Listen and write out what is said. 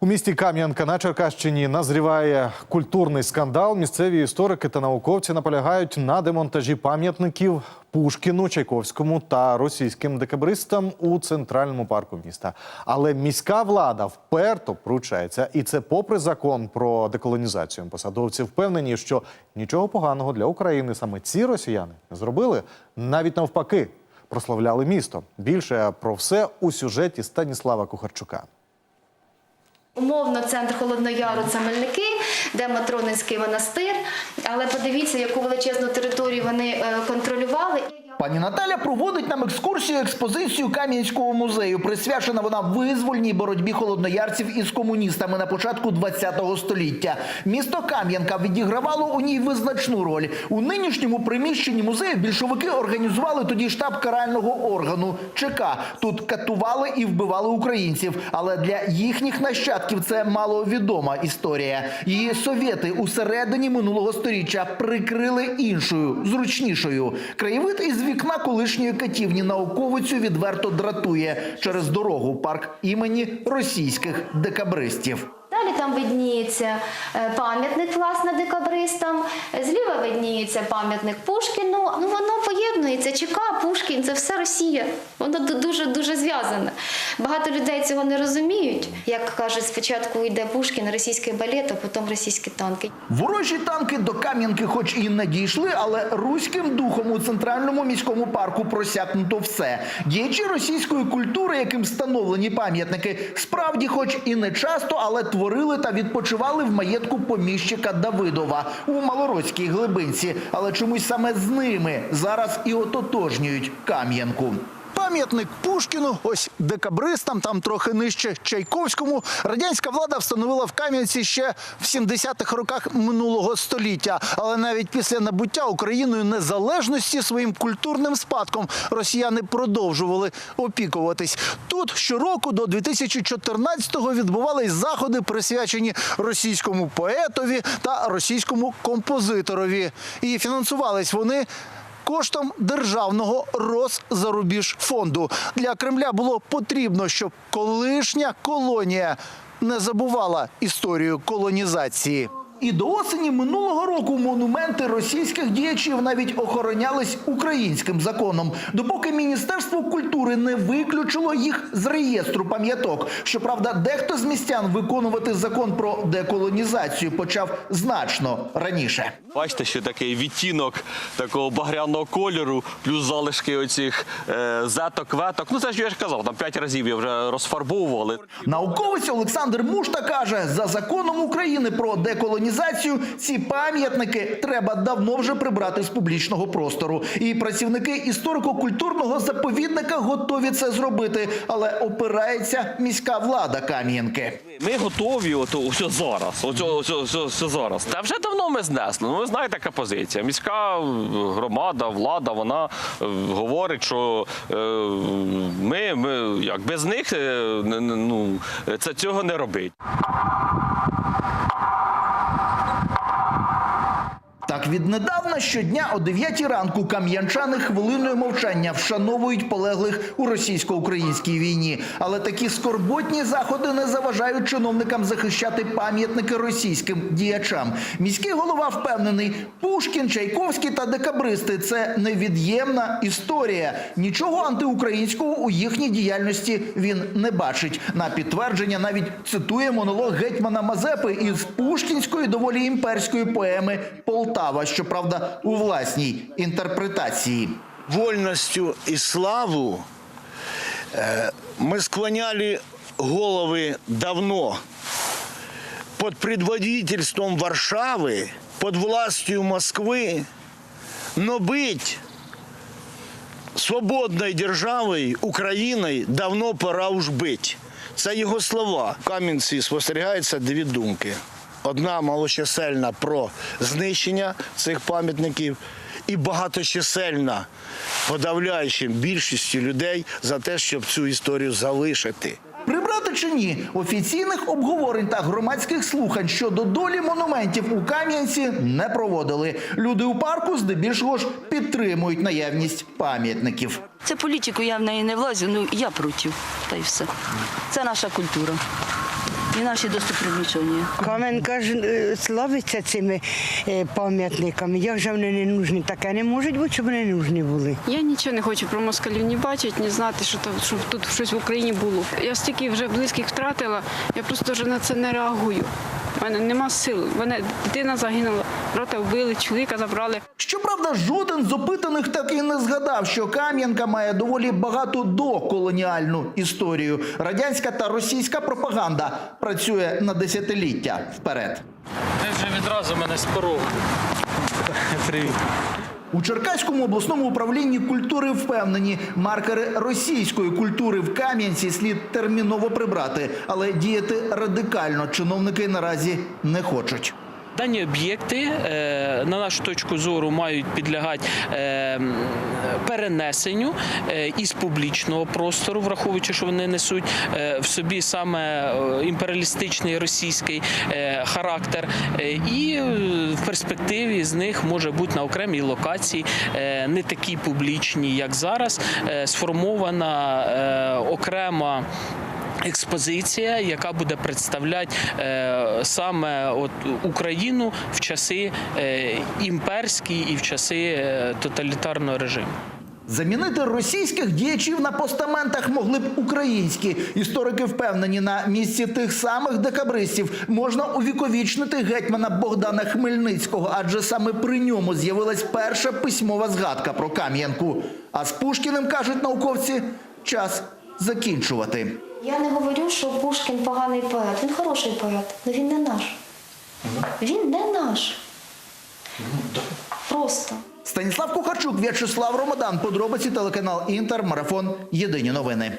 У місті Кам'янка на Черкащині назріває культурний скандал. Місцеві історики та науковці наполягають на демонтажі пам'ятників Пушкіну, Чайковському та російським декабристам у центральному парку міста. Але міська влада вперто пручається, і це попри закон про деколонізацію. Посадовці впевнені, що нічого поганого для України саме ці росіяни не зробили. Навіть навпаки, прославляли місто. Більше про все у сюжеті Станіслава Кухарчука. Умовно, центр Холоднояру це Мельники, де Матронинський монастир. Але подивіться, яку величезну територію вони е, контролювали. Пані Наталя проводить нам екскурсію експозицію Кам'янського музею. Присвячена вона визвольній боротьбі холодноярців із комуністами на початку ХХ століття. Місто Кам'янка відігравало у ній визначну роль. У нинішньому приміщенні музею більшовики організували тоді штаб карального органу ЧК. Тут катували і вбивали українців. Але для їхніх нащадків це маловідома історія. Її совєти у середині минулого сторіччя прикрили іншою, зручнішою. Краєвид із вікна колишньої катівні науковицю відверто дратує через дорогу парк імені російських декабристів. Там видніється е, пам'ятник власне декабристам, зліва видніється пам'ятник Пушкіну. Ну воно поєднується. ЧК, Пушкін це все Росія. Воно дуже дуже зв'язане. Багато людей цього не розуміють. Як кажуть, спочатку йде Пушкін, російський балет, а потім російські танки. Ворожі танки до Кам'янки, хоч і не дійшли, але руським духом у центральному міському парку просякнуто все. Діячі російської культури, яким встановлені пам'ятники, справді, хоч і не часто, але творили та відпочивали в маєтку поміщика Давидова у Малородській глибинці. Але чомусь саме з ними зараз і ототожнюють Кам'янку. Пам'ятник Пушкіну, ось декабристам, там трохи нижче Чайковському. Радянська влада встановила в Кам'янці ще в 70-х роках минулого століття. Але навіть після набуття Україною незалежності своїм культурним спадком росіяни продовжували опікуватись. Тут щороку до 2014-го відбувались заходи, присвячені російському поетові та російському композиторові. І фінансувались вони коштом державного Росзарубіж фонду. Для Кремля було потрібно, щоб колишня колонія не забувала історію колонізації. І до осені минулого року монументи російських діячів навіть охоронялись українським законом, допоки Міністерство культури не виключило їх з реєстру пам'яток. Щоправда, дехто з містян виконувати закон про деколонізацію почав значно раніше. Бачите, що такий відтінок такого багряного кольору, плюс залишки оцих е, зеток, веток. Ну це ж я ж казав, там п'ять разів я вже розфарбовували. Науковець Олександр Мушта каже, за законом України про деколонізацію ці пам'ятники треба давно вже прибрати з публічного простору. І працівники історико-культурного заповідника готові це зробити, але опирається міська влада Кам'янки. Ми готові, от все зараз. Оце, все, зараз. Та вже давно ми знесли. Ну, ви знаєте, яка позиція. Міська громада, влада, вона е, говорить, що е, ми, ми як без них е, ну, це цього не робить. Віднедавна щодня о 9 ранку кам'янчани хвилиною мовчання вшановують полеглих у російсько-українській війні. Але такі скорботні заходи не заважають чиновникам захищати пам'ятники російським діячам. Міський голова впевнений, Пушкін, Чайковський та декабристи це невід'ємна історія. Нічого антиукраїнського у їхній діяльності він не бачить. На підтвердження навіть цитує монолог гетьмана Мазепи із пушкінської доволі імперської поеми Полтава, щоправда, у власній інтерпретації. вольностью и славу э, мы склоняли головы давно под предводительством Варшавы, под властью Москвы, но быть свободной державою Україною давно пора уж бить. Це його слова. В Кам'янці спостерігаються дві думки. Одна малочисельна про знищення цих пам'ятників, і багаточисельна подавляючим більшістю людей за те, щоб цю історію залишити. Прибрати чи ні, офіційних обговорень та громадських слухань щодо долі монументів у Кам'янці не проводили. Люди у парку здебільшого ж підтримують наявність пам'ятників. Це політику, я в неї не влазю, ну я проти. Та й все. Це наша культура. І наші достопримічення. Кам'янка ж е, славиться цими е, пам'ятниками. Як же вони не нужні? Таке не можуть бути, щоб вони не нужні були. Я нічого не хочу про москалів ні бачити, ні знати, що там, щоб тут щось в Україні було. Я стільки вже близьких втратила, я просто вже на це не реагую. У мене нема сил. Мене дитина загинула, брата вбили, чоловіка забрали. Щоправда, жоден з опитаних так і не згадав, що Кам'янка має доволі багато доколоніальну історію. Радянська та російська пропаганда працює на десятиліття вперед. Ти вже відразу мене з порогу. Привіт. У Черкаському обласному управлінні культури впевнені, маркери російської культури в Кам'янці слід терміново прибрати, але діяти радикально чиновники наразі не хочуть. Дані об'єкти, е, на нашу точку зору, мають підлягати е, перенесенню е, із публічного простору, враховуючи, що вони несуть в собі саме імперіалістичний російський характер. І в перспективі з них може бути на окремій локації, не такі публічні, як зараз, сформована окрема. Експозиція, яка буде представляти е, саме от Україну в часи е, імперські і в часи е, тоталітарного режиму. Замінити російських діячів на постаментах могли б українські. Історики впевнені, на місці тих самих декабристів можна увіковічнити гетьмана Богдана Хмельницького, адже саме при ньому з'явилась перша письмова згадка про Кам'янку. А з Пушкіним кажуть науковці, час закінчувати. Я не говорю, що Пушкін поганий поет. Він хороший поет, але він не наш. Він не наш. Просто. Станіслав Кухарчук, В'ячеслав Ромадан. Подробиці телеканал Інтер. Марафон. Єдині новини.